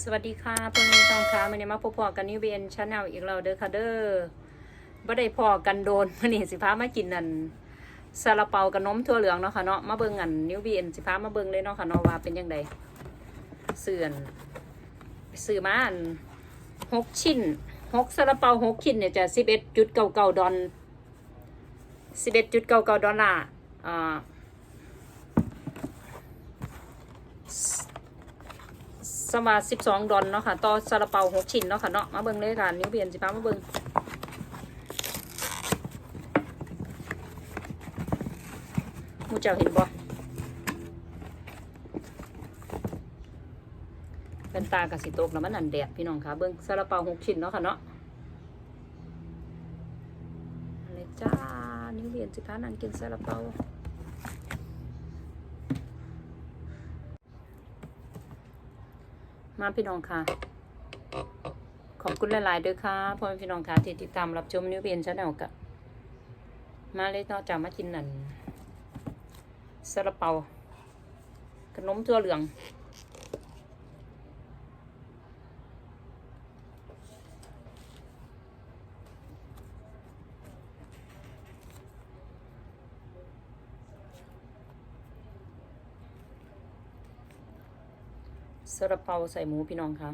สวัสดีค่ะพื่อนๆทองค้าวันนี้มาพบพอกันนิวเวียนชาแนลอีกแล้วเด้อค่ะเด้อบ่ได้พอกันโดนวันนี้สิพามากินนั่นซาลาเปากับนมถั่วเหลืองเนาะค่ะเนาะมาเบิ่งกันนิวเวียนสิพามาเบิ่งเลยเนาะค่ะเนาะว่าเป็นยังไงเสื่อนซื้อมาอันหกชิ้นหกซาลาเปาหกชิ้นเนี่ยจะสิบเอ็ดจุดเก้าเก้าดอลสิบเอ็ดจุดเก้าเก้าดอลลาร์อ่า สมาสิบสองดอลเนาะค่ะ ต่อซาลาเปาหกชิ้นเนาะค่ะเนาะ มาเบิ่งเลยค่ะ นิ้วเปลี่ยนสิพามาเบิ่งมูเจ้าเห็นบ่เป็นตากระสิโตกแล้วมันอันแดดพี่น้องค่ะ เบิ่งซาลาเปาหกชิ้นเนาะค่ะเนาะอะไรจ้า นิ้วเปลี่ยนสิพานั่งกินซาลาเปา มาพี่น้องค่ะ ขอบคุณหลายๆด้วยค่ะพ่อแม่พี่น้องค่ะที่ติดตามรับชมนิวเบียนชาแนลกะมาเลยนอกจากมากินนั่นซาลาเปาขนมถั่วเหลือง ซาลาเปาใส่หมูพี่น้องค่ะ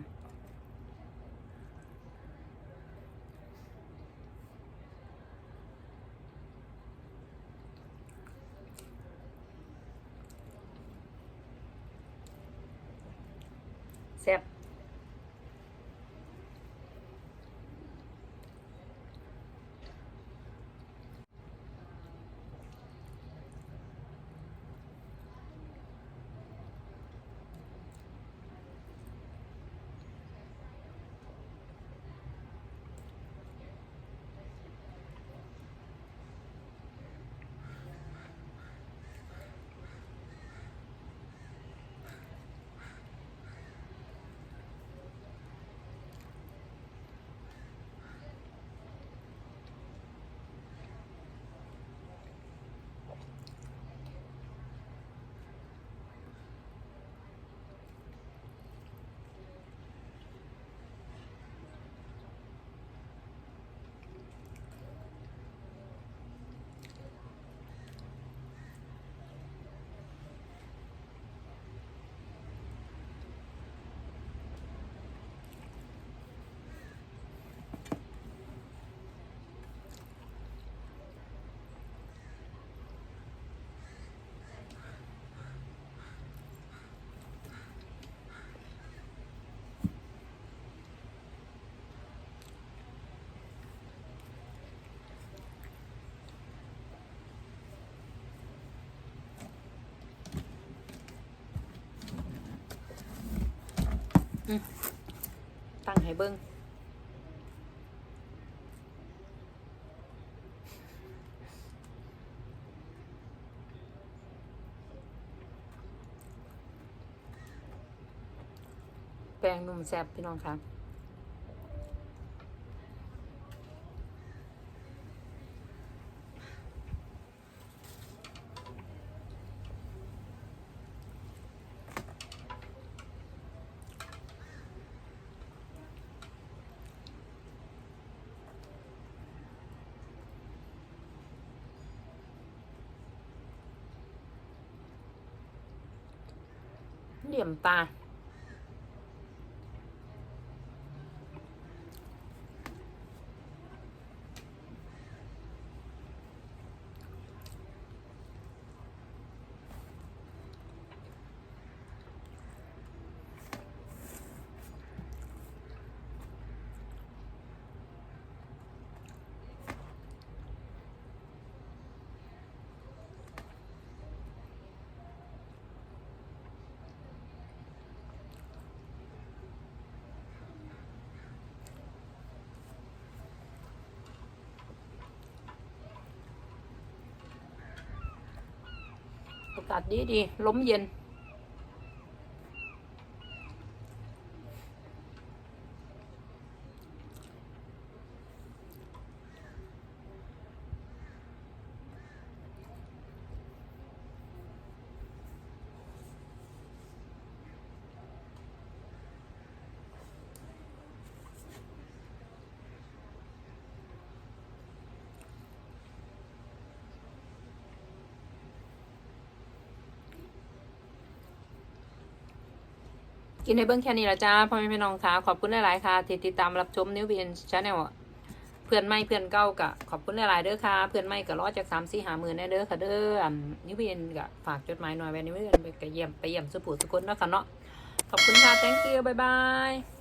แซ่บ ตั้งให้เบิ้งแป้งนุ่มแซบพี่น้องค่ะ เหลี่ยมตา อากาศดีดีลมเย็น กินในเบื้องแค่นี้ละจ้าพ่อแม่พี่น้องค่ะขอบคุณหลาย ๆ ค่ะที่ติดตามรับชมนิวบีเอ็นชาแนลเพื่อนไม่เพื่อนเก่ากะขอบคุณหลาย ๆ เด้อค่ะ เพื่อนไม่ก็รอจากสามสี่หาหมื่นแน่เด้อค่ะเด้อนิวบีเอ็นกะฝากจดหมายหน่อยไว้นิวบีเอ็นไปเยี่ยมไปเยี่ยมสุภูสุคนเนาะค่ะเนาะขอบคุณค่ะ thank you บ๊ายบาย